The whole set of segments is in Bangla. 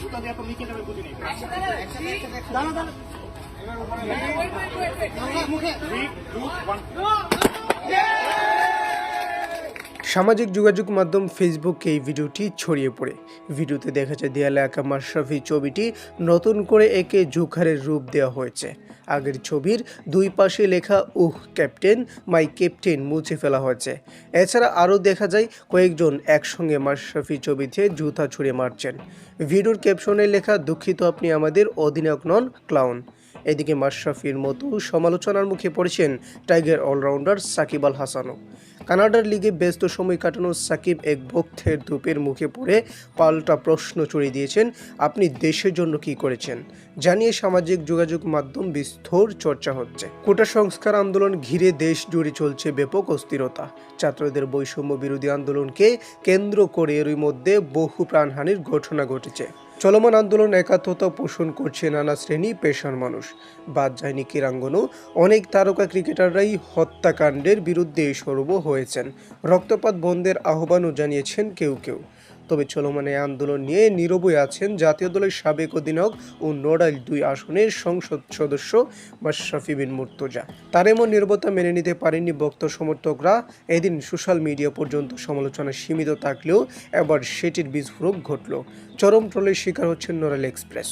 জুতা দিয়ে তো নিচে যাবে বুঝি নেই দাঁড়া দাঁড়া। Three, two, one. সামাজিক যোগাযোগ মাধ্যম ফেসবুকে এই ভিডিওটি ছড়িয়ে পড়ে। ভিডিওতে দেখা যায় দেয়ালে আঁকা মাশরাফি ছবিটি নতুন করে একে জোখারের রূপ দেওয়া হয়েছে। আগের ছবির দুই পাশে লেখা, উহ, ক্যাপ্টেন, মাই ক্যাপ্টেন মুছে ফেলা হয়েছে। এছাড়া আরও দেখা যায় কয়েকজন একসঙ্গে মাশরাফি ছবিতে জুতা ছুঁড়ে মারছেন। ভিডিওর ক্যাপশনে লেখা, দুঃখিত, আপনি আমাদের অধিনায়ক নন, ক্লাউন। এদিকে মাশরাফির মতো সমালোচনার মুখে পড়েছেন টাইগার অলরাউন্ডার সাকিব আল হাসানও। কানাডার লিগে ব্যস্ত সময় কাটানো সাকিব এক ভক্তের ধূপের মুখে পড়ে পাল্টা প্রশ্ন চড়িয়ে দিয়েছেন, আপনি দেশের জন্য কি করেছেন? জানিয়ে সামাজিক যোগাযোগ মাধ্যম বিস্তর চর্চা হচ্ছে। কোটা সংস্কার আন্দোলন ঘিরে দেশ জুড়ে চলছে ব্যাপক অস্থিরতা। ছাত্রদের বৈষম্য বিরোধী আন্দোলনকে কেন্দ্র করে এরই মধ্যে বহু প্রাণহানির ঘটনা ঘটেছে। চলমান আন্দোলন একাত্মতা পোষণ করছে নানা শ্রেণি পেশার মানুষ। বাদ যায়নি ক্রীড়াঙ্গনও। অনেক তারকা ক্রিকেটাররাই হত্যাকাণ্ডের বিরুদ্ধে সরব হয়েছেন। রক্তপাত বন্ধের আহ্বানও জানিয়েছেন কেউ কেউ। তবে চলমান আন্দোলন নিয়ে নীরবই আছেন জাতীয় দলের সাবেক অধিনায়ক ও নোডাইল দুই আসনের সংসদ সদস্য মাশরাফি বিন মুর্তজা। তার এমন নিরবতা মেনে নিতে পারেননি বক্ত সমর্থকরা। এদিন সোশ্যাল মিডিয়া পর্যন্ত সমালোচনা সীমিত থাকলেও এবার সেটির বিস্ফোরক ঘটল। চরম ট্রলের শিকার হচ্ছেন নোরাল এক্সপ্রেস।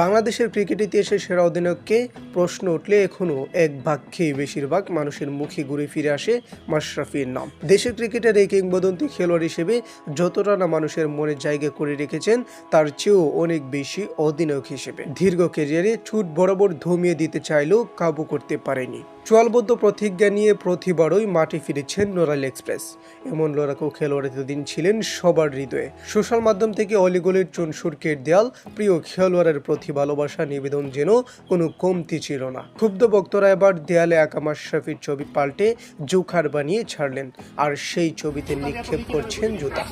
বাংলাদেশের ক্রিকেট ইতিহাসে সেরা অধিনায়ককে প্রশ্ন উঠলে এখনও এক বাক্যেই বেশিরভাগ মানুষের মুখে ঘুরে ফিরে আসে মাশরাফির নাম। দেশের ক্রিকেটের এই কিংবদন্তি খেলোয়াড় হিসেবে যতটা না মানুষের মনে জায়গা করে রেখেছেন, তার চেয়েও অনেক বেশি অধিনায়ক হিসেবে। দীর্ঘ ক্যারিয়ারে ছুট বরাবর ধমিয়ে দিতে চাইলেও কাবু করতে পারেনি। চুয়ালবদ্ধ প্রতিজ্ঞা নিয়ে প্রতিবারই মাঠে ফিরেছেন নোরাল এক্সপ্রেস। এমন লড়াকু খেলোয়াড় এতদিন ছিলেন সবার হৃদয়ে। সোশ্যাল মাধ্যম থেকে অলিগলির চুন সুরকের দেয়াল, প্রিয় খেলোয়াড়ের প্রতি ভালোবাসা নিবেদন যেন কোনো কমতি ছিল না। ক্ষুব্ধ ভক্তরা এবার দেয়ালে আঁকা মাশরাফির ছবি পাল্টে জোখার বানিয়ে ছাড়লেন, আর সেই ছবিতে নিক্ষেপ করছেন জুতা।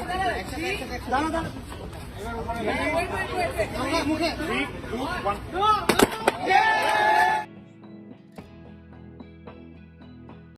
Three, two, one.